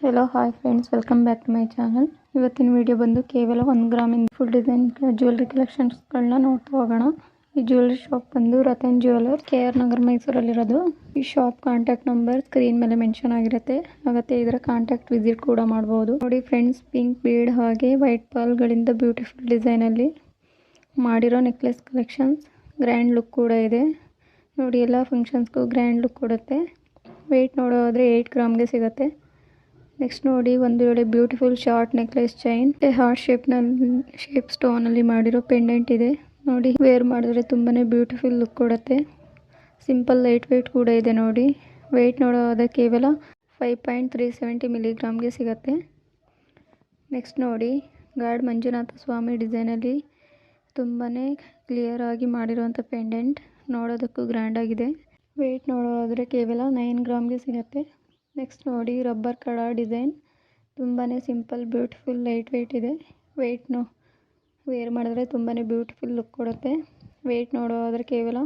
Hello hi friends welcome back to my channel ಇವತ್ತಿನ video ಬಂದು ಕೇವಲ ಒಂದು ಗ್ರಾಮಿಂದ ಫುಲ್ ಡಿಸೈನ್ ಜ್ಯುವೆಲ್ರಿ ಕಲೆಕ್ಷನ್ಸ್ಗಳನ್ನ ನೋಡ್ತಾ ಹೋಗೋಣ. ಈ ಜ್ಯುವೆಲ್ರಿ ಶಾಪ್ ಬಂದು Ratan jeweller K R Nagar ಮೈಸೂರಲ್ಲಿರೋದು. ಈ ಶಾಪ್ ಕಾಂಟ್ಯಾಕ್ಟ್ ನಂಬರ್ ಸ್ಕ್ರೀನ್ ಮೇಲೆ ಮೆನ್ಷನ್ ಆಗಿರುತ್ತೆ. ಹಾಗತ್ತೆ ಇದರ ಕಾಂಟ್ಯಾಕ್ಟ್ ವಿಸಿಟ್ ಕೂಡ ಮಾಡ್ಬೋದು. ನೋಡಿ ಫ್ರೆಂಡ್ಸ್ ಪಿಂಕ್ ಬೀಡ್ ಹಾಗೆ ವೈಟ್ ಪಾಲ್ಗಳಿಂದ ಬ್ಯೂಟಿಫುಲ್ ಡಿಸೈನಲ್ಲಿ ಮಾಡಿರೋ ನೆಕ್ಲೆಸ್ ಕಲೆಕ್ಷನ್ಸ್ ಗ್ರ್ಯಾಂಡ್ ಲುಕ್ ಕೂಡ ಇದೆ. ನೋಡಿ, ಎಲ್ಲ ಫಂಕ್ಷನ್ಸ್ಗೂ ಗ್ರ್ಯಾಂಡ್ ಲುಕ್ ಕೊಡುತ್ತೆ. ವೆಯ್ಟ್ ನೋಡೋದ್ರೆ ಏಯ್ಟ್ ಗ್ರಾಮ್ಗೆ ಸಿಗುತ್ತೆ. ನೆಕ್ಸ್ಟ್ ನೋಡಿ, ಒಂದು ವೇಳೆ beautiful short necklace chain heart ಶೇಪ್ನಲ್ಲಿ shape ಸ್ಟೋನಲ್ಲಿ ಮಾಡಿರೋ ಪೆಂಡೆಂಟ್ ಇದೆ. ನೋಡಿ ವೇರ್ ಮಾಡಿದ್ರೆ ತುಂಬಾ ಬ್ಯೂಟಿಫುಲ್ ಲುಕ್ ಕೊಡುತ್ತೆ. ಸಿಂಪಲ್ ಲೈಟ್ ವೆಯ್ಟ್ ಕೂಡ ಇದೆ ನೋಡಿ. ವೆಯ್ಟ್ ನೋಡೋದ ಕೇವಲ ಫೈವ್ ಪಾಯಿಂಟ್ ತ್ರೀ ಸೆವೆಂಟಿ ಮಿಲಿಗ್ರಾಮ್ಗೆ ಸಿಗುತ್ತೆ. ನೆಕ್ಸ್ಟ್ ನೋಡಿ ಗಾರ್ಡ್ ಮಂಜುನಾಥ ಸ್ವಾಮಿ ಡಿಸೈನಲ್ಲಿ ತುಂಬಾ ಕ್ಲಿಯರ್ ಆಗಿ ಮಾಡಿರೋಂಥ ಪೆಂಡೆಂಟ್ ನೋಡೋದಕ್ಕೂ ಗ್ರ್ಯಾಂಡ್ ಆಗಿದೆ. ವೆಯ್ಟ್ ನೋಡೋದಾದರೆ ಕೇವಲ ನೈನ್ ಗ್ರಾಮ್ಗೆ ಸಿಗುತ್ತೆ. ನೆಕ್ಸ್ಟ್ ನೋಡಿ ರಬ್ಬರ್ ಕಡ ಡಿಸೈನ್ ತುಂಬಾ ಸಿಂಪಲ್ ಬ್ಯೂಟಿಫುಲ್ ಲೈಟ್ ವೆಯ್ಟ್ ಇದೆ ವೆಯ್ಟ್ನು ವೇರ್ ಮಾಡಿದ್ರೆ ತುಂಬಾ ಬ್ಯೂಟಿಫುಲ್ ಲುಕ್ ಕೊಡುತ್ತೆ. ವೆಯ್ಟ್ ನೋಡೋದಾದರೆ ಕೇವಲ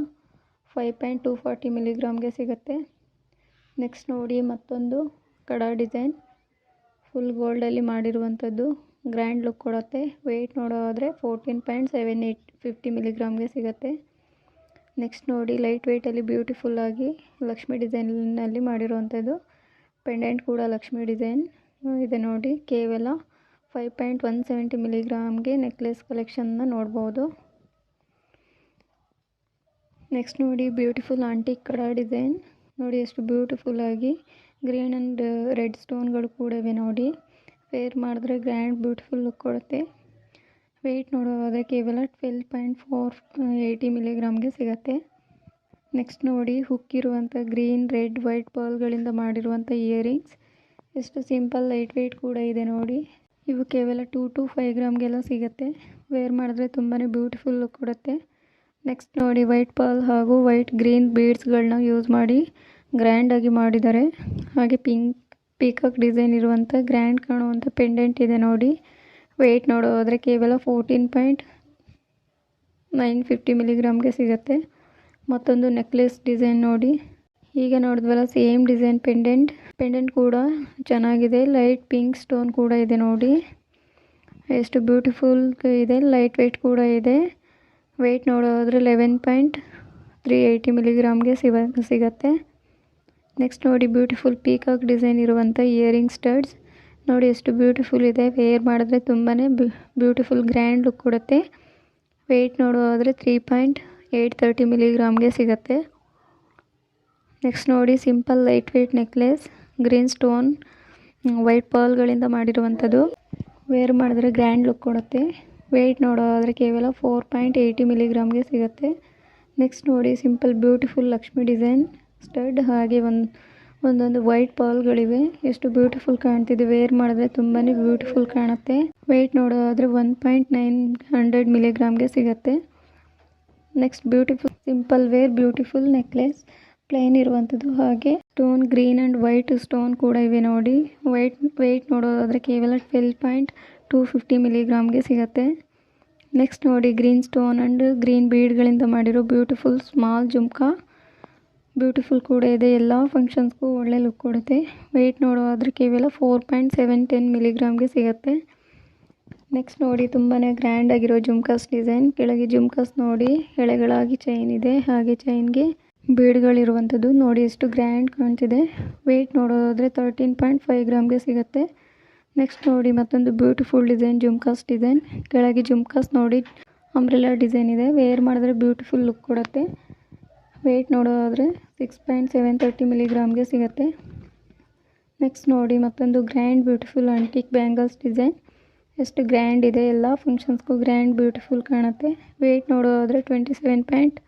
ಫೈವ್ ಪಾಯಿಂಟ್ ಟೂ ಫಾರ್ಟಿ ಮಿಲಿಗ್ರಾಮ್ಗೆ ಸಿಗುತ್ತೆ. ನೆಕ್ಸ್ಟ್ ನೋಡಿ, ಮತ್ತೊಂದು ಕಡ ಡಿಸೈನ್ ಫುಲ್ ಗೋಲ್ಡಲ್ಲಿ ಮಾಡಿರುವಂಥದ್ದು ಗ್ರ್ಯಾಂಡ್ ಲುಕ್ ಕೊಡುತ್ತೆ. ವೆಯ್ಟ್ ನೋಡೋದಾದರೆ fourteen point seven eight fifty ಮಿಲಿಗ್ರಾಮ್ಗೆ ಸಿಗುತ್ತೆ. ನೆಕ್ಸ್ಟ್ ನೋಡಿ ಲೈಟ್ ವೆಯ್ಟಲ್ಲಿ ಬ್ಯೂಟಿಫುಲ್ಲಾಗಿ ಲಕ್ಷ್ಮಿ ಡಿಸೈನಲ್ಲಿ ಮಾಡಿರುವಂಥದ್ದು. ಪೆಂಡೆಂಟ್ ಕೂಡ ಲಕ್ಷ್ಮಿ ಡಿಸೈನ್. ಇದೆ ನೋಡಿ. ಕೇವಲ ಫೈವ್ ಪಾಯಿಂಟ್ ಒನ್ ಸೆವೆಂಟಿ ಮಿಲಿಗ್ರಾಮ್ಗೆ ನೆಕ್ಲೆಸ್ ಕಲೆಕ್ಷನ್ನ ನೋಡ್ಬೋದು. ನೆಕ್ಸ್ಟ್ ನೋಡಿ ಬ್ಯೂಟಿಫುಲ್ ಆಂಟಿಕ್ ಕಡ ಡಿಸೈನ್. ನೋಡಿ, ಎಷ್ಟು ಬ್ಯೂಟಿಫುಲ್ಲಾಗಿ ಗ್ರೀನ್ ಆ್ಯಂಡ್ ರೆಡ್ ಸ್ಟೋನ್ಗಳು ಕೂಡ ಇವೆ ನೋಡಿ. ವೇರ್ ಮಾಡಿದ್ರೆ ಗ್ರ್ಯಾಂಡ್ ಬ್ಯೂಟಿಫುಲ್ ಲುಕ್ ಕೊಡುತ್ತೆ. ವೆಯ್ಟ್ ನೋಡೋದಾದರೆ ಕೇವಲ ಟ್ವೆಲ್ ಪಾಯಿಂಟ್ ಫೋರ್ ಏಯ್ಟಿ ಮಿಲಿಗ್ರಾಮ್ಗೆ ಸಿಗುತ್ತೆ. ನೆಕ್ಸ್ಟ್ ನೋಡಿ ಹುಕ್ ಇರುವಂಥ ಗ್ರೀನ್ ರೆಡ್ ವೈಟ್ ಪರ್ಲ್ಗಳಿಂದ ಮಾಡಿರುವಂಥ ಇಯರಿಂಗ್ಸ್ ಎಷ್ಟು ಸಿಂಪಲ್ ಲೈಟ್ ವೆಯ್ಟ್ ಕೂಡ ಇದೆ ನೋಡಿ. ಇವು ಕೇವಲ ಟೂ ಟು ಫೈವ್ ಗ್ರಾಮ್ಗೆಲ್ಲ ಸಿಗುತ್ತೆ. ವೇರ್ ಮಾಡಿದ್ರೆ ತುಂಬಾ ಬ್ಯೂಟಿಫುಲ್ ಲುಕ್ ಕೊಡುತ್ತೆ. ನೆಕ್ಸ್ಟ್ ನೋಡಿ ವೈಟ್ ಪರ್ಲ್ ಹಾಗೂ ವೈಟ್ ಗ್ರೀನ್ ಬೀಡ್ಸ್ಗಳನ್ನ ಯೂಸ್ ಮಾಡಿ ಗ್ರ್ಯಾಂಡಾಗಿ ಮಾಡಿದ್ದಾರೆ. ಹಾಗೆ ಪಿಂಕ್ ಪೀಕಾಕ್ ಡಿಸೈನ್ ಇರುವಂಥ ಗ್ರ್ಯಾಂಡ್ ಕಾಣುವಂಥ ಪೆಂಡೆಂಟ್ ಇದೆ ನೋಡಿ. ವೆಯ್ಟ್ ನೋಡೋದಾದರೆ ಕೇವಲ ಫೋರ್ಟೀನ್ ಪಾಯಿಂಟ್ ನೈನ್ ಫಿಫ್ಟಿ ಮಿಲಿಗ್ರಾಮ್ಗೆ ಸಿಗುತ್ತೆ. ಮತ್ತೊಂದು ನೆಕ್ಲೆಸ್ ಡಿಸೈನ್ ನೋಡಿ. ಈಗ ನೋಡಿದ್ವಲ್ಲ ಸೇಮ್ ಡಿಸೈನ್ ಪೆಂಡೆಂಟ್ ಪೆಂಡೆಂಟ್ ಕೂಡ ಚೆನ್ನಾಗಿದೆ. ಲೈಟ್ ಪಿಂಕ್ ಸ್ಟೋನ್ ಕೂಡ ಇದೆ ನೋಡಿ. ಎಷ್ಟು ಬ್ಯೂಟಿಫುಲ್ ಇದೆ. ಲೈಟ್ ವೆಯ್ಟ್ ಕೂಡ ಇದೆ. ವೆಯ್ಟ್ ನೋಡೋದ್ರೆ ಲೆವೆನ್ ಪಾಯಿಂಟ್ ತ್ರೀ ಏಯ್ಟಿ ಮಿಲಿಗ್ರಾಮ್ಗೆ ಸಿಗ, ಸಿಗತ್ತೆ. ನೆಕ್ಸ್ಟ್ ನೋಡಿ ಬ್ಯೂಟಿಫುಲ್ ಪೀಕಾಕ್ ಡಿಸೈನ್ ಇರುವಂಥ ಇಯರಿಂಗ್ ಸ್ಟಡ್ಸ್ ನೋಡಿ, ಎಷ್ಟು ಬ್ಯೂಟಿಫುಲ್ ಇದೆ. ವೇರ್ ಮಾಡಿದ್ರೆ ತುಂಬಾ ಬ್ಯೂಟಿಫುಲ್ ಗ್ರ್ಯಾಂಡ್ ಲುಕ್ ಕೊಡುತ್ತೆ. ವೆಯ್ಟ್ ನೋಡೋದಾದರೆ ತ್ರೀ ಪಾಯಿಂಟ್ ಏಯ್ಟ್ ತರ್ಟಿ ಮಿಲಿಗ್ರಾಮ್ಗೆ ಸಿಗುತ್ತೆ. ನೆಕ್ಸ್ಟ್ ನೋಡಿ, simple light weight necklace, green stone, white ಪರ್ಲ್ಗಳಿಂದ ಮಾಡಿರುವಂಥದ್ದು. ವೇರ್ ಮಾಡಿದ್ರೆ ಗ್ರ್ಯಾಂಡ್ ಲುಕ್ ಕೊಡುತ್ತೆ. ವೆಯ್ಟ್ ನೋಡೋದಾದರೆ ಕೇವಲ ಫೋರ್ ಪಾಯಿಂಟ್ ಏಯ್ಟಿ ಮಿಲಿಗ್ರಾಮ್ಗೆ ಸಿಗುತ್ತೆ. ನೆಕ್ಸ್ಟ್ ನೋಡಿ, simple beautiful Lakshmi design. Stud ಹಾಗೆ ಒಂದು, ಒಂದೊಂದು ವೈಟ್ ಪರ್ಲ್ಗಳಿವೆ. ಎಷ್ಟು ಬ್ಯೂಟಿಫುಲ್ ಕಾಣ್ತಿದೆ. ವೇರ್ ಮಾಡಿದ್ರೆ ತುಂಬಾ ಬ್ಯೂಟಿಫುಲ್ ಕಾಣುತ್ತೆ. ವೆಯ್ಟ್ ನೋಡೋದಾದರೆ ಒನ್ ಪಾಯಿಂಟ್ ನೈನ್ ಹಂಡ್ರೆಡ್ ಮಿಲಿಗ್ರಾಮ್ಗೆ ಸಿಗುತ್ತೆ. Next beautiful simple wear beautiful necklace plain ಇರುವಂಥದ್ದು ಹಾಗೆ. Stone green and white stone ಕೂಡ ಇವೆ ನೋಡಿ. ವೈಟ್ ವೆಯ್ಟ್ ನೋಡೋದಾದರೆ ಕೇವಲ ಟ್ವೆಲ್ ಪಾಯಿಂಟ್ ಟೂ ಫಿಫ್ಟಿ ಮಿಲಿಗ್ರಾಮ್ಗೆ ಸಿಗುತ್ತೆ. ನೆಕ್ಸ್ಟ್ ನೋಡಿ ಗ್ರೀನ್ ಸ್ಟೋನ್ ಆ್ಯಂಡ್ ಗ್ರೀನ್ ಬೀಡ್ಗಳಿಂದ ಮಾಡಿರೋ ಬ್ಯೂಟಿಫುಲ್ ಸ್ಮಾಲ್ ಜುಮ್ಕಾ. ಬ್ಯೂಟಿಫುಲ್ ಕೂಡ ಇದೆ. ಎಲ್ಲ ಫಂಕ್ಷನ್ಸ್ಗೂ ಒಳ್ಳೆ ಲುಕ್ ಕೊಡುತ್ತೆ. ವೆಯ್ಟ್ ನೋಡೋದಾದರೆ ಕೇವಲ ಫೋರ್ ಪಾಯಿಂಟ್ ಸೆವೆನ್ ಟೆನ್ ಮಿಲಿಗ್ರಾಮ್ಗೆ ಸಿಗುತ್ತೆ. ನೆಕ್ಸ್ಟ್ ನೋಡಿ ತುಂಬಾ ಗ್ರ್ಯಾಂಡ್ ಆಗಿರೋ ಜುಮ್ಕಾಸ್ ಡಿಸೈನ್ ಕೆಳಗೆ ಜುಮ್ಕಾಸ್ ನೋಡಿ, ಎಳೆಗಳಾಗಿ ಚೈನ್ ಇದೆ. ಹಾಗೆ ಚೈನ್ಗೆ ಬೀಡ್ಗಳಿರುವಂಥದ್ದು ನೋಡಿ, ಎಷ್ಟು ಗ್ರ್ಯಾಂಡ್ ಕಾಣ್ತಿದೆ. ವೆಯ್ಟ್ ನೋಡೋದಾದರೆ ತರ್ಟೀನ್ ಪಾಯಿಂಟ್ ಫೈವ್ ಗ್ರಾಮ್ಗೆ ಸಿಗುತ್ತೆ. ನೆಕ್ಸ್ಟ್ ನೋಡಿ, ಮತ್ತೊಂದು ಬ್ಯೂಟಿಫುಲ್ ಡಿಸೈನ್ ಜುಮ್ಕಾಸ್ ಡಿಸೈನ್ ಕೆಳಗೆ ಜುಮ್ಕಾಸ್ ನೋಡಿ ಅಂಬ್ರೆಲಾ ಡಿಸೈನ್ ಇದೆ. ವೇರ್ ಮಾಡಿದ್ರೆ ಬ್ಯೂಟಿಫುಲ್ ಲುಕ್ ಕೊಡುತ್ತೆ. ವೆಯ್ಟ್ ನೋಡೋದಾದರೆ ಸಿಕ್ಸ್ ಪಾಯಿಂಟ್ ಸೆವೆನ್ ತರ್ಟಿ ಮಿಲಿಗ್ರಾಮ್ಗೆ ಸಿಗುತ್ತೆ. ನೆಕ್ಸ್ಟ್ ನೋಡಿ, ಮತ್ತೊಂದು grand beautiful antique bangles design ಎಷ್ಟು ಗ್ರ್ಯಾಂಡ್ ಇದೆ ಎಲ್ಲ ಫಂಕ್ಷನ್ಸ್ಗೂ ಗ್ರ್ಯಾಂಡ್ ಬ್ಯೂಟಿಫುಲ್ ಕಾಣುತ್ತೆ. ವೆಯ್ಟ್ ನೋಡೋದಾದರೆ twenty seven point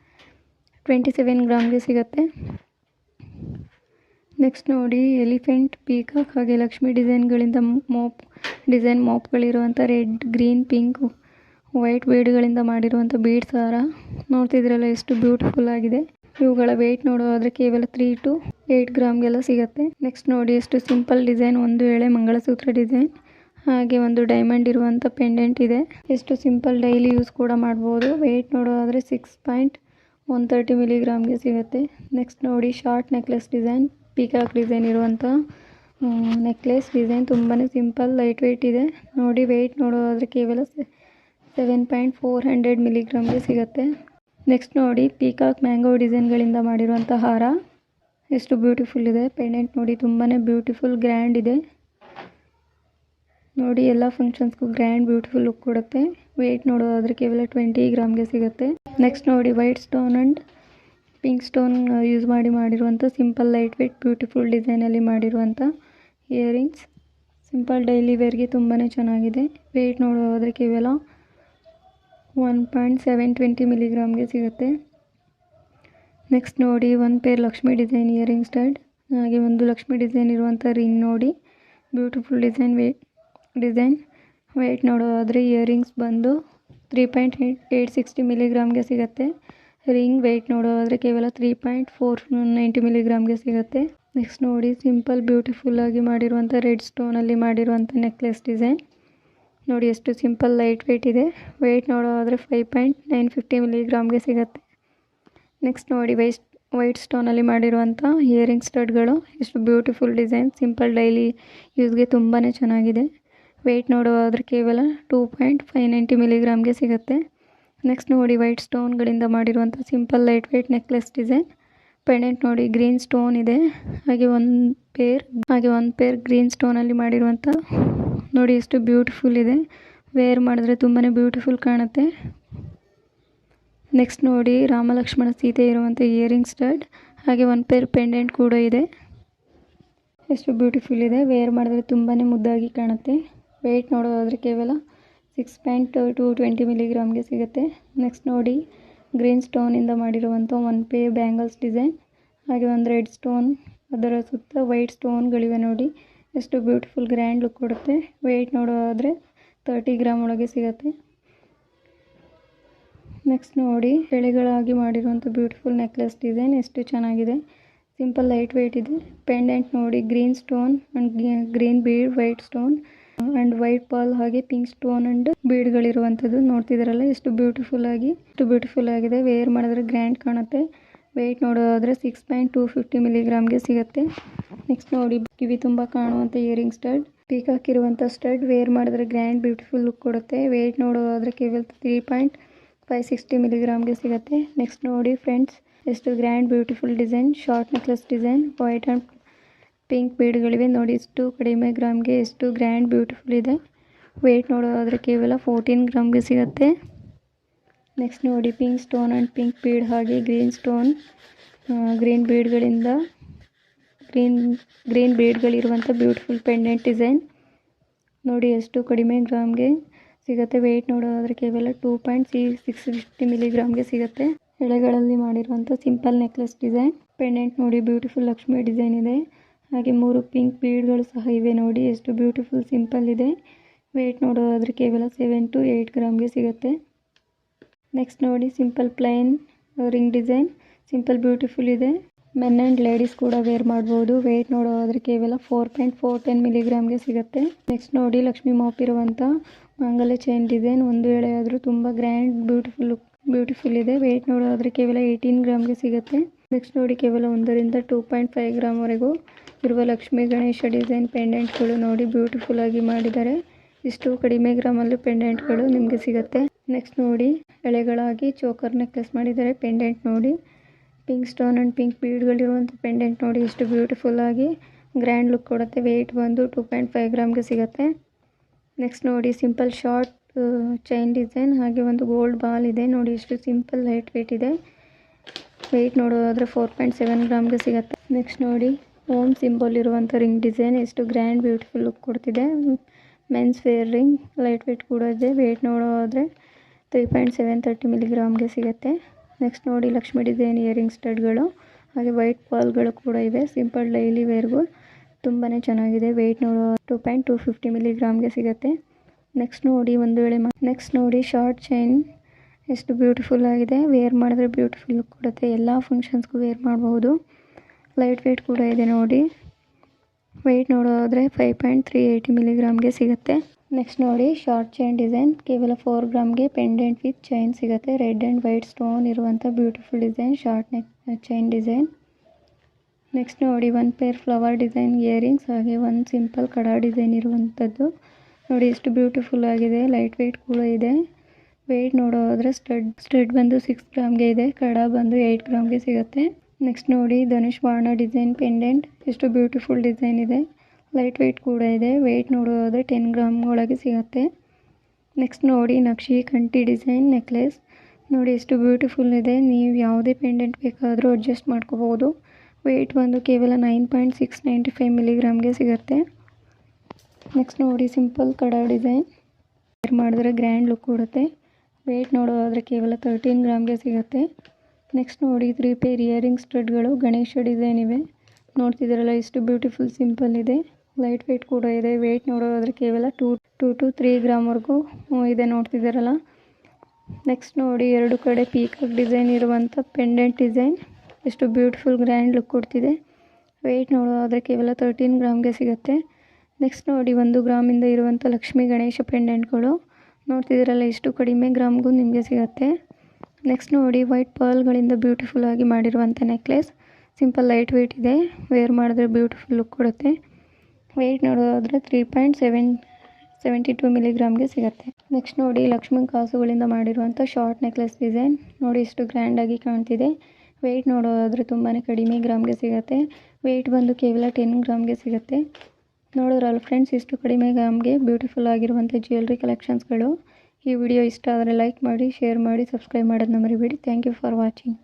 twenty seven ಗ್ರಾಮ್ಗೆ ಸಿಗುತ್ತೆ. ನೆಕ್ಸ್ಟ್ ನೋಡಿ ಎಲಿಫೆಂಟ್ ಪೀಕಾಕ್ ಹಾಗೆ ಲಕ್ಷ್ಮಿ ಡಿಸೈನ್ಗಳಿಂದ ಮೋಪ್ ಡಿಸೈನ್ ಮೋಪ್ಗಳಿರುವಂಥ ರೆಡ್ ಗ್ರೀನ್ ಪಿಂಕ್ ವೈಟ್ ಬೀಡ್ಗಳಿಂದ ಮಾಡಿರುವಂಥ ಬೀಡ್ ಸಾರ. ನೋಡ್ತಿದ್ರಲ್ಲ ಎಷ್ಟು ಬ್ಯೂಟಿಫುಲ್ ಆಗಿದೆ. ಇವುಗಳ ವೆಯ್ಟ್ ನೋಡೋದಾದರೆ ಕೇವಲ ತ್ರೀ ಟು ಏಯ್ಟ್ ಗ್ರಾಮ್ಗೆಲ್ಲ ಸಿಗುತ್ತೆ. ನೆಕ್ಸ್ಟ್ ನೋಡಿ, ಎಷ್ಟು ಸಿಂಪಲ್ ಡಿಸೈನ್ ಒಂದು ವೇಳೆ ಮಂಗಳಸೂತ್ರ ಡಿಸೈನ್ ಹಾಗೆ ಒಂದು ಡೈಮಂಡ್ ಇರುವಂತ ಪೆಂಡೆಂಟ್ ಇದೆ. ಎಷ್ಟು ಸಿಂಪಲ್ ಡೈಲಿ ಯೂಸ್ ಕೂಡ ಮಾಡಬಹುದು ವೆಯ್ಟ್ ನೋಡೋದಾದ್ರೆ ಸಿಕ್ಸ್ ಪಾಯಿಂಟ್ ಒನ್ ತರ್ಟಿ ಮಿಲಿಗ್ರಾಮ್ಗೆ ಸಿಗುತ್ತೆ. ನೆಕ್ಸ್ಟ್ ನೋಡಿ short necklace design peacock design ಇರುವಂಥ ನೆಕ್ಲೆಸ್ ಡಿಸೈನ್ ತುಂಬಾ ಸಿಂಪಲ್ ಲೈಟ್ ವೆಯ್ಟ್ ಇದೆ. ನೋಡಿ ವೆಯ್ಟ್ ನೋಡೋದಾದ್ರೆ ಕೇವಲ ಸೆವೆನ್ ಪಾಯಿಂಟ್ ಫೋರ್ ಹಂಡ್ರೆಡ್ ಮಿಲಿಗ್ರಾಮ್ಗೆ ಸಿಗುತ್ತೆ. ನೆಕ್ಸ್ಟ್ ನೋಡಿ ಪೀಕಾಕ್ ಮ್ಯಾಂಗೋ ಡಿಸೈನ್ಗಳಿಂದ ಮಾಡಿರುವಂಥ ಹಾರ. ಎಷ್ಟು ಬ್ಯೂಟಿಫುಲ್ ಇದೆ. ಪೆಂಡೆಂಟ್ ನೋಡಿ ತುಂಬಾ ಬ್ಯೂಟಿಫುಲ್ ಗ್ರ್ಯಾಂಡ್ ಇದೆ. ನೋಡಿ, ಎಲ್ಲ ಫಂಕ್ಷನ್ಸ್ಗೂ ಗ್ರ್ಯಾಂಡ್ ಬ್ಯೂಟಿಫುಲ್ ಲುಕ್ ಕೊಡುತ್ತೆ. ವೆಯ್ಟ್ ನೋಡೋದಾದರೆ ಕೇವಲ ಟ್ವೆಂಟಿ ಗ್ರಾಮ್ಗೆ ಸಿಗುತ್ತೆ. ನೆಕ್ಸ್ಟ್ ನೋಡಿ white stone and pink stone use ಮಾಡಿ ಮಾಡಿರುವಂಥ ಸಿಂಪಲ್ ಲೈಟ್ ವೆಯ್ಟ್ ಬ್ಯೂಟಿಫುಲ್ ಡಿಸೈನಲ್ಲಿ ಮಾಡಿರುವಂಥ ಇಯರಿಂಗ್ಸ್ ಸಿಂಪಲ್ ಡೈಲಿ ವೇರ್ಗೆ ತುಂಬಾ ಚೆನ್ನಾಗಿದೆ. ವೆಯ್ಟ್ ನೋಡೋದಾದರೆ ಕೇವಲ ಒನ್ ಪಾಯಿಂಟ್ ಸೆವೆನ್ ಟ್ವೆಂಟಿ ಮಿಲಿಗ್ರಾಮ್ಗೆ ಸಿಗುತ್ತೆ. ನೆಕ್ಸ್ಟ್ ನೋಡಿ one pair Lakshmi design earring stud ಹಾಗೆ ಒಂದು ಲಕ್ಷ್ಮಿ ಡಿಸೈನ್ ಇರುವಂಥ ರಿಂಗ್ ನೋಡಿ. Beautiful design way design. Weight ನೋಡೋದಾದರೆ ಇಯರಿಂಗ್ಸ್ ಬಂದು ತ್ರೀ ಪಾಯಿಂಟ್ ಏಯ್ಟ್ ಸಿಕ್ಸ್ಟಿ ಮಿಲಿಗ್ರಾಮ್ಗೆ ಸಿಗುತ್ತೆ. ರಿಂಗ್ ವೆಯ್ಟ್ ನೋಡೋದಾದರೆ ಕೇವಲ ತ್ರೀ ಪಾಯಿಂಟ್ ಫೋರ್ ನೈಂಟಿ ಮಿಲಿಗ್ರಾಮ್ಗೆ ಸಿಗುತ್ತೆ. ನೆಕ್ಸ್ಟ್ ನೋಡಿ ಸಿಂಪಲ್ ಬ್ಯೂಟಿಫುಲ್ಲಾಗಿ ಮಾಡಿರುವಂಥ ರೆಡ್ ಸ್ಟೋನಲ್ಲಿ ಮಾಡಿರುವಂಥ ನೆಕ್ಲೆಸ್ ಡಿಸೈನ್ ನೋಡಿ, ಎಷ್ಟು ಸಿಂಪಲ್ ಲೈಟ್ ವೆಯ್ಟ್ ಇದೆ. ವೆಯ್ಟ್ ನೋಡೋದಾದರೆ ಫೈವ್ ಪಾಯಿಂಟ್ ನೈನ್ ಫಿಫ್ಟಿ ಮಿಲಿಗ್ರಾಮ್ಗೆ ಸಿಗುತ್ತೆ. ನೆಕ್ಸ್ಟ್ ನೋಡಿ ವೈಸ್ಟ್ ವೈಟ್ ಸ್ಟೋನಲ್ಲಿ ಮಾಡಿರುವಂಥ ಇಯರಿಂಗ್ ಸ್ಟಡ್ಗಳು ಎಷ್ಟು ಬ್ಯೂಟಿಫುಲ್ ಡಿಸೈನ್ ಸಿಂಪಲ್ ಡೈಲಿ ಯೂಸ್ಗೆ ತುಂಬಾ ಚೆನ್ನಾಗಿದೆ. ವೆಯ್ಟ್ ನೋಡೋದಾದ್ರೆ ಕೇವಲ ಟೂ ಪಾಯಿಂಟ್ ಫೈವ್ ನೈಂಟಿ ಮಿಲಿಗ್ರಾಮ್ಗೆ ಸಿಗುತ್ತೆ. ನೆಕ್ಸ್ಟ್ ನೋಡಿ ವೈಟ್ ಸ್ಟೋನ್ಗಳಿಂದ ಮಾಡಿರುವಂಥ simple light weight necklace design pendant ನೋಡಿ ಗ್ರೀನ್ ಸ್ಟೋನ್ ಇದೆ. ಹಾಗೆ ಒಂದು ಪೇರ್ ಹಾಗೆ ಒಂದು ಪೇರ್ ಗ್ರೀನ್ ಸ್ಟೋನಲ್ಲಿ ಮಾಡಿರುವಂಥ ನೋಡಿ ಎಷ್ಟು ಬ್ಯೂಟಿಫುಲ್ ಇದೆ. ವೇರ್ ಮಾಡಿದ್ರೆ ತುಂಬಾ ಬ್ಯೂಟಿಫುಲ್ ಕಾಣುತ್ತೆ. ನೆಕ್ಸ್ಟ್ ನೋಡಿ, ರಾಮಲಕ್ಷ್ಮಣ ಸೀತೆ ಇರುವಂಥ ಇಯರಿಂಗ್ ಸ್ಟಡ್ ಹಾಗೆ ಒಂದು ಪೇರ್ ಪೆಂಡೆಂಟ್ ಕೂಡ ಇದೆ. ಎಷ್ಟು ಬ್ಯೂಟಿಫುಲ್ ಇದೆ. ವೇರ್ ಮಾಡಿದ್ರೆ ತುಂಬಾ ಮುದ್ದಾಗಿ ಕಾಣುತ್ತೆ. ವೆಯ್ಟ್ ನೋಡೋದಾದರೆ ಕೇವಲ ಸಿಕ್ಸ್ ಪಾಯಿಂಟ್ ಟು ಟ್ವೆಂಟಿ ಮಿಲಿಗ್ರಾಮ್ಗೆ ಸಿಗುತ್ತೆ. ನೆಕ್ಸ್ಟ್ ನೋಡಿ ಗ್ರೀನ್ ಸ್ಟೋನಿಂದ ಮಾಡಿರುವಂಥ ಒನ್ ಪೇ ಬ್ಯಾಂಗಲ್ಸ್ ಡಿಸೈನ್ ಹಾಗೆ ಒಂದು ರೆಡ್ ಸ್ಟೋನ್ ಅದರ ಸುತ್ತ ವೈಟ್ ಸ್ಟೋನ್ಗಳಿವೆ ನೋಡಿ. ಎಷ್ಟು ಬ್ಯೂಟಿಫುಲ್ ಗ್ರ್ಯಾಂಡ್ ಲುಕ್ ಕೊಡುತ್ತೆ. ವೆಯ್ಟ್ ನೋಡೋದಾದರೆ ತರ್ಟಿ ಗ್ರಾಮ್ ಒಳಗೆ ಸಿಗುತ್ತೆ. ನೆಕ್ಸ್ಟ್ ನೋಡಿ, ಎಳೆಗಳಾಗಿ ಮಾಡಿರುವಂಥ ಬ್ಯೂಟಿಫುಲ್ ನೆಕ್ಲೆಸ್ ಡಿಸೈನ್ ಎಷ್ಟು ಚೆನ್ನಾಗಿದೆ. ಸಿಂಪಲ್ ಲೈಟ್ ವೆಯ್ಟ್ ಇದೆ. ಪೆಂಡೆಂಟ್ ನೋಡಿ green stone and green bead white stone and white ball ಹಾಗೆ ಪಿಂಕ್ ಸ್ಟೋನ್ ಅಂಡ್ ಬೀಡ್ ಬೀಡ್ಗಳಿರುವಂಥದ್ದು ನೋಡ್ತಿದ್ದೀರಲ್ಲ, ಎಷ್ಟು ಬ್ಯೂಟಿಫುಲ್ ಆಗಿ, ಎಷ್ಟು ಬ್ಯೂಟಿಫುಲ್ ಆಗಿದೆ. ವೇರ್ ಮಾಡಿದ್ರೆ ಗ್ರ್ಯಾಂಡ್ ಕಾಣುತ್ತೆ. ವೆಯ್ಟ್ ನೋಡೋದಾದ್ರೆ ಸಿಕ್ಸ್ ಪಾಯಿಂಟ್ ಟೂ ಫಿಫ್ಟಿ ಮಿಲಿಗ್ರಾಮ್ಗೆ ಸಿಗುತ್ತೆ. ನೆಕ್ಸ್ಟ್ ನೋಡಿ, ಕಿವಿ ತುಂಬ ಕಾಣುವಂಥ ಇಯರಿಂಗ್ ಸ್ಟಡ್ ಪೀಕ್ ಹಾಕಿರುವಂಥ ಸ್ಟಡ್ ವೇರ್ ಮಾಡಿದ್ರೆ ಗ್ರ್ಯಾಂಡ್ ಬ್ಯೂಟಿಫುಲ್ ಲುಕ್ ಕೊಡುತ್ತೆ. ವೆಯ್ಟ್ ನೋಡೋದಾದ್ರೆ ಕೇವಲ ತ್ರೀ ಪಾಯಿಂಟ್ ಫೈವ್ ಸಿಕ್ಸ್ಟಿ ಮಿಲಿಗ್ರಾಮ್ಗೆ ಸಿಗುತ್ತೆ. ನೆಕ್ಸ್ಟ್ ನೋಡಿ ಫ್ರೆಂಡ್ಸ್ ಎಷ್ಟು grand beautiful design short necklace design white and pink ಬೀಡ್ಗಳಿವೆ. ನೋಡಿ ಎಷ್ಟು ಕಡಿಮೆ ಗ್ರಾಮ್ಗೆ ಎಷ್ಟು ಗ್ರ್ಯಾಂಡ್ ಬ್ಯೂಟಿಫುಲ್ ಇದೆ. ವೆಯ್ಟ್ ನೋಡೋದಾದರೆ ಕೇವಲ ಫೋರ್ಟೀನ್ ಗ್ರಾಮ್ಗೆ ಸಿಗುತ್ತೆ. ನೆಕ್ಸ್ಟ್ ನೋಡಿ, pink stone and pink bead, ಹಾಗೆ ಗ್ರೀನ್ ಸ್ಟೋನ್ ಗ್ರೀನ್ ಬೀಡ್ಗಳಿಂದ, ಗ್ರೀನ್ ಗ್ರೀನ್ ಬೀಡ್ಗಳಿರುವಂಥ ಬ್ಯೂಟಿಫುಲ್ ಪೆಂಡೆಂಟ್ ಡಿಸೈನ್. ನೋಡಿ, ಎಷ್ಟು ಕಡಿಮೆ ಗ್ರಾಮ್ಗೆ ಸಿಗುತ್ತೆ. ವೆಯ್ಟ್ ನೋಡೋದಾದರೆ ಕೇವಲ ಟೂ ಪಾಯಿಂಟ್ ಸಿ ಸಿಕ್ಸ್ ಫಿಫ್ಟಿ ಮಿಲಿಗ್ರಾಮ್ಗೆ ಸಿಗುತ್ತೆ. ಎಳೆಗಳಲ್ಲಿ ಮಾಡಿರುವಂಥ ಸಿಂಪಲ್ ನೆಕ್ಲೆಸ್ ಡಿಸೈನ್. ಪೆಂಡೆಂಟ್ ನೋಡಿ, ಬ್ಯೂಟಿಫುಲ್ ಲಕ್ಷ್ಮಿ ಡಿಸೈನ್ ಇದೆ. ಹಾಗೆ ಮೂರು ಪಿಂಕ್ ಬೀಡ್ಗಳು ಸಹ ಇವೆ ನೋಡಿ. ಎಷ್ಟು ಬ್ಯೂಟಿಫುಲ್ ಸಿಂಪಲ್ ಇದೆ. ವೆಯ್ಟ್ ನೋಡೋದಾದರೆ ಕೇವಲ ಸೆವೆನ್ ಟು ಏಯ್ಟ್ ಗ್ರಾಮ್ಗೆ ಸಿಗುತ್ತೆ. ನೆಕ್ಸ್ಟ್ ನೋಡಿ, simple plain ring design. Simple beautiful ಇದೆ. ಮೆನ್ ಆ್ಯಂಡ್ ಲೇಡೀಸ್ ಕೂಡ ವೇರ್ ಮಾಡ್ಬೋದು. ವೆಯ್ಟ್ ನೋಡೋದಾದರೆ ಕೇವಲ ಫೋರ್ ಪಾಯಿಂಟ್ ಫೋರ್ ಟೆನ್ ಮಿಲಿಗ್ರಾಮ್ಗೆ ಸಿಗುತ್ತೆ. ನೆಕ್ಸ್ಟ್ ನೋಡಿ, ಲಕ್ಷ್ಮಿ ಮಾಪ್ ಇರುವಂತ ಮಾಂಗಲ್ಯ ಚೈನ್ ಡಿಸೈನ್. ಒಂದು ವೇಳೆ ಆದರೂ ತುಂಬ ಗ್ರ್ಯಾಂಡ್ ಬ್ಯೂಟಿಫುಲ್ ಬ್ಯೂಟಿಫುಲ್ ಇದೆ. ವೆಯ್ಟ್ ನೋಡೋದಾದರೆ ಕೇವಲ ಏಯ್ಟೀನ್ ಗ್ರಾಮ್ಗೆ ಸಿಗುತ್ತೆ. ನೆಕ್ಸ್ಟ್ ನೋಡಿ ಕೇವಲ ಒಂದರಿಂದ ಟೂ ಪಾಯಿಂಟ್ ಫೈವ್ ಗ್ರಾಮ್ವರೆಗೂ ಇರುವ ಲಕ್ಷ್ಮೀ ಗಣೇಶ ಡಿಸೈನ್ ಪೆಂಡೆಂಟ್ಗಳು ನೋಡಿ ಬ್ಯೂಟಿಫುಲ್ ಆಗಿ ಮಾಡಿದ್ದಾರೆ. ಇಷ್ಟು ಕಡಿಮೆ ಗ್ರಾಮಲ್ಲಿ ಪೆಂಡೆಂಟ್ಗಳು ನಿಮಗೆ ಸಿಗುತ್ತೆ. ನೆಕ್ಸ್ಟ್ ನೋಡಿ ಎಳೆಗಳಾಗಿ ಚೋಕರ್ ನೆಕ್ಲೆಸ್ ಮಾಡಿದ್ದಾರೆ. ಪೆಂಡೆಂಟ್ ನೋಡಿ ಪಿಂಕ್ ಸ್ಟೋನ್ ಆ್ಯಂಡ್ ಪಿಂಕ್ ಬೀಡ್ಗಳಿರುವಂಥ ಪೆಂಡೆಂಟ್ ನೋಡಿ ಇಷ್ಟು ಬ್ಯೂಟಿಫುಲ್ ಆಗಿ ಗ್ರ್ಯಾಂಡ್ ಲುಕ್ ಕೊಡುತ್ತೆ. ವೆಯ್ಟ್ ಬಂದು ಟೂ ಪಾಯಿಂಟ್ ಫೈವ್ ಗ್ರಾಮ್ಗೆ ಸಿಗುತ್ತೆ. ನೆಕ್ಸ್ಟ್ ನೋಡಿ ಸಿಂಪಲ್ ಶಾರ್ಟ್ ಚೈನ್ ಡಿಸೈನ್ ಹಾಗೆ ಒಂದು ಗೋಲ್ಡ್ ಬಾಲ್ ಇದೆ. ನೋಡಿ ಎಷ್ಟು ಸಿಂಪಲ್ ಲೈಟ್ ವೆಯ್ಟ್ ಇದೆ. ವೆಯ್ಟ್ ನೋಡೋದಾದರೆ ಫೋರ್ ಪಾಯಿಂಟ್ ಸೆವೆನ್ ಗ್ರಾಮ್ಗೆ ಸಿಗುತ್ತೆ. ನೆಕ್ಸ್ಟ್ ನೋಡಿ ಓಮ್ ಸಿಂಬಲ್ ಇರುವಂಥ ರಿಂಗ್ ಡಿಸೈನ್ ಎಷ್ಟು ಗ್ರ್ಯಾಂಡ್ ಬ್ಯೂಟಿಫುಲ್ ಲುಕ್ ಕೊಡ್ತಿದೆ. Men's wear ring light weight ಕೂಡ ಇದೆ. ವೆಯ್ಟ್ ನೋಡೋದಾದರೆ ತ್ರೀ ಪಾಯಿಂಟ್ ಸೆವೆನ್ ತರ್ಟಿ ಮಿಲಿಗ್ರಾಮ್ಗೆ ಸಿಗುತ್ತೆ. ನೆಕ್ಸ್ಟ್ ನೋಡಿ, ಲಕ್ಷ್ಮಿ ಡಿಸೈನ್ ಇಯರಿಂಗ್ ಸ್ಟಡ್ಗಳು ಹಾಗೆ ವೈಟ್ ಬಾಲ್ಗಳು ಕೂಡ ಇವೆ. ಸಿಂಪಲ್ ಡೈಲಿ ವೇರ್ಗೂ ತುಂಬಾ ಚೆನ್ನಾಗಿದೆ. ವೆಯ್ಟ್ ನೋಡೋ ಟೂ ಪಾಯಿಂಟ್ ಟೂ ಫಿಫ್ಟಿ ಮಿಲಿಗ್ರಾಮ್ಗೆ ಸಿಗುತ್ತೆ. ನೆಕ್ಸ್ಟ್ ನೋಡಿ, ಒಂದು ವೇಳೆ ನೆಕ್ಸ್ಟ್ ನೋಡಿ ಶಾರ್ಟ್ ಚೈನ್ ಎಷ್ಟು ಬ್ಯೂಟಿಫುಲ್ ಆಗಿದೆ. ವೇರ್ ಮಾಡಿದ್ರೆ ಬ್ಯೂಟಿಫುಲ್ ಕೊಡುತ್ತೆ. ಎಲ್ಲ ಫಂಕ್ಷನ್ಸ್ಗೂ ವೇರ್ ಮಾಡಬಹುದು. ಲೈಟ್ ವೆಯ್ಟ್ ಕೂಡ ಇದೆ ನೋಡಿ. ವೆಯ್ಟ್ ನೋಡೋದಾದರೆ ಫೈವ್ ಪಾಯಿಂಟ್ ತ್ರೀ ಏಯ್ಟಿ ಮಿಲಿಗ್ರಾಮ್ಗೆ ಸಿಗುತ್ತೆ. ನೆಕ್ಸ್ಟ್ ನೋಡಿ ಶಾರ್ಟ್ ಚೈನ್ ಡಿಸೈನ್ ಕೇವಲ ಫೋರ್ ಗ್ರಾಮ್ಗೆ ಪೆಂಡೆಂಟ್ ವಿತ್ ಚೈನ್ ಸಿಗುತ್ತೆ. ರೆಡ್ ಆ್ಯಂಡ್ ವೈಟ್ ಸ್ಟೋನ್ ಇರುವಂಥ beautiful design short neck chain design next ನೋಡಿ ಒಂದು ಪೇರ್ ಫ್ಲವರ್ ಡಿಸೈನ್ ಇಯರಿಂಗ್ಸ್ ಹಾಗೆ ಒಂದು ಸಿಂಪಲ್ ಕಡ ಡಿಸೈನ್ ಇರುವಂಥದ್ದು ನೋಡಿ, ಎಷ್ಟು ಬ್ಯೂಟಿಫುಲ್ ಆಗಿದೆ. ಲೈಟ್ ವೆಯ್ಟ್ ಕೂಡ ಇದೆ. ವೆಯ್ಟ್ ನೋಡೋದ್ರೆ ಸ್ಟಡ್ ಸ್ಟಡ್ ಬಂದು ಸಿಕ್ಸ್ ಗ್ರಾಮ್ಗೆ ಇದೆ, ಕಡ ಬಂದು ಏಯ್ಟ್ ಗ್ರಾಮ್ಗೆ ಸಿಗುತ್ತೆ. ನೆಕ್ಸ್ಟ್ ನೋಡಿ ಧನುಷ್ ಬಾಣ ಡಿಸೈನ್ ಪೆಂಡೆಂಟ್ ಎಷ್ಟು ಬ್ಯೂಟಿಫುಲ್ ಡಿಸೈನ್ ಇದೆ. ಲೈಟ್ ವೆಯ್ಟ್ ಕೂಡ ಇದೆ ವೆಯ್ಟ್ ನೋಡೋದಾದ್ರೆ ಟೆನ್ ಗ್ರಾಮ್ ಒಳಗೆ ಸಿಗುತ್ತೆ. ನೆಕ್ಸ್ಟ್ ನೋಡಿ, ನಕ್ಷಿ ಕಂಠಿ ಡಿಸೈನ್ ನೆಕ್ಲೆಸ್ ನೋಡಿ, ಎಷ್ಟು ಬ್ಯೂಟಿಫುಲ್ ಇದೆ, ನೀವು ಯಾವುದೇ ಪೆಂಡೆಂಟ್ ಬೇಕಾದರೂ ಅಡ್ಜಸ್ಟ್ ಮಾಡ್ಕೋಬೋದು ವೆಯ್ಟ್ ಬಂದು ಕೇವಲ nine point six ninety five ಮಿಲಿಗ್ರಾಮ್ಗೆ ಸಿಗುತ್ತೆ. ನೆಕ್ಸ್ಟ್ ನೋಡಿ ಸಿಂಪಲ್ ಕಡ ಡಿಸೈನ್ ಮಾಡಿದ್ರೆ ಗ್ರ್ಯಾಂಡ್ ಲುಕ್ ಕೊಡುತ್ತೆ. ವೆಯ್ಟ್ ನೋಡೋದಾದರೆ ಕೇವಲ ತರ್ಟೀನ್ ಗ್ರಾಮ್ಗೆ ಸಿಗುತ್ತೆ. ನೆಕ್ಸ್ಟ್ ನೋಡಿ ತ್ರೀ ಪೇರ್ ಇಯರಿಂಗ್ ಸ್ಟಡ್ಗಳು ಗಣೇಶ ಡಿಸೈನ್ ಇವೆ. ನೋಡ್ತಿದ್ದೀರಲ್ಲ ಎಷ್ಟು ಬ್ಯೂಟಿಫುಲ್ ಸಿಂಪಲ್ ಇದೆ. ಲೈಟ್ ವೆಯ್ಟ್ ಕೂಡ ಇದೆ. ವೆಯ್ಟ್ ನೋಡೋದಾದರೆ ಕೇವಲ ಟೂ ಟೂ ಟು ತ್ರೀ ಗ್ರಾಮ್ವರೆಗೂ ಇದೆ ನೋಡ್ತಿದ್ದೀರಲ್ಲ. ನೆಕ್ಸ್ಟ್ ನೋಡಿ, ಎರಡು ಕಡೆ ಪೀಕಾಕ್ ಡಿಸೈನ್ ಇರುವಂಥ ಪೆಂಡೆಂಟ್ ಡಿಸೈನ್ ಎಷ್ಟು ಬ್ಯೂಟಿಫುಲ್ ಗ್ರ್ಯಾಂಡ್ ಲುಕ್ ಕೊಡ್ತಿದೆ. ವೆಯ್ಟ್ ನೋಡೋದಾದರೆ ಕೇವಲ ತರ್ಟೀನ್ ಗ್ರಾಮ್ಗೆ ಸಿಗುತ್ತೆ. ನೆಕ್ಸ್ಟ್ ನೋಡಿ, ಒಂದು ಗ್ರಾಮಿಂದ ಇರುವಂಥ ಲಕ್ಷ್ಮೀ ಗಣೇಶ ಪೆಂಡೆಂಟ್ಗಳು ನೋಡ್ತಿದ್ದೀರಲ್ಲ, ಇಷ್ಟು ಕಡಿಮೆ ಗ್ರಾಮ್ಗೂ ನಿಮಗೆ ಸಿಗುತ್ತೆ. ನೆಕ್ಸ್ಟ್ ನೋಡಿ, ವೈಟ್ ಪರ್ಲ್ಗಳಿಂದ ಬ್ಯೂಟಿಫುಲ್ ಆಗಿ ಮಾಡಿರುವಂಥ ನೆಕ್ಲೆಸ್. ಸಿಂಪಲ್, ಲೈಟ್ ವೆಯ್ಟ್ ಇದೆ. ವೇರ್ ಮಾಡಿದ್ರೆ ಬ್ಯೂಟಿಫುಲ್ ಲುಕ್ ಕೊಡುತ್ತೆ. ವೆಯ್ಟ್ ನೋಡೋದಾದರೆ three point seven, seventy two ಮಿಲಿಗ್ರಾಮ್ಗೆ ಸಿಗುತ್ತೆ. ನೆಕ್ಸ್ಟ್ ನೋಡಿ, ಲಕ್ಷ್ಮೀ ಕಾಸುಗಳಿಂದ ಮಾಡಿರುವಂಥ ಶಾರ್ಟ್ ನೆಕ್ಲೆಸ್ ಡಿಸೈನ್. ನೋಡಿ, ಇಷ್ಟು ಗ್ರ್ಯಾಂಡಾಗಿ ಕಾಣ್ತಿದೆ. ವೆಯ್ಟ್ ನೋಡೋದಾದರೆ ತುಂಬಾ ಕಡಿಮೆ ಗ್ರಾಮ್ಗೆ ಸಿಗುತ್ತೆ. ವೆಯ್ಟ್ ಬಂದು ಕೇವಲ ಟೆನ್ ಗ್ರಾಮ್ಗೆ ಸಿಗುತ್ತೆ. ನೋಡಿದ್ರಲ್ಲ ಫ್ರೆಂಡ್ಸ್ ಇಷ್ಟು ಕಡಿಮೆ ನಮಗೆ ಬ್ಯೂಟಿಫುಲ್ ಆಗಿರುವಂಥ ಜ್ಯುವೆಲ್ರಿ ಕಲೆಕ್ಷನ್ಸ್ಗಳು ಈ ವಿಡಿಯೋ ಇಷ್ಟ ಆದರೆ ಲೈಕ್ ಮಾಡಿ ಶೇರ್ ಮಾಡಿ ಸಬ್ಸ್ಕ್ರೈಬ್ ಮಾಡೋದನ್ನ ಮರಿಬೇಡಿ. Thank you for watching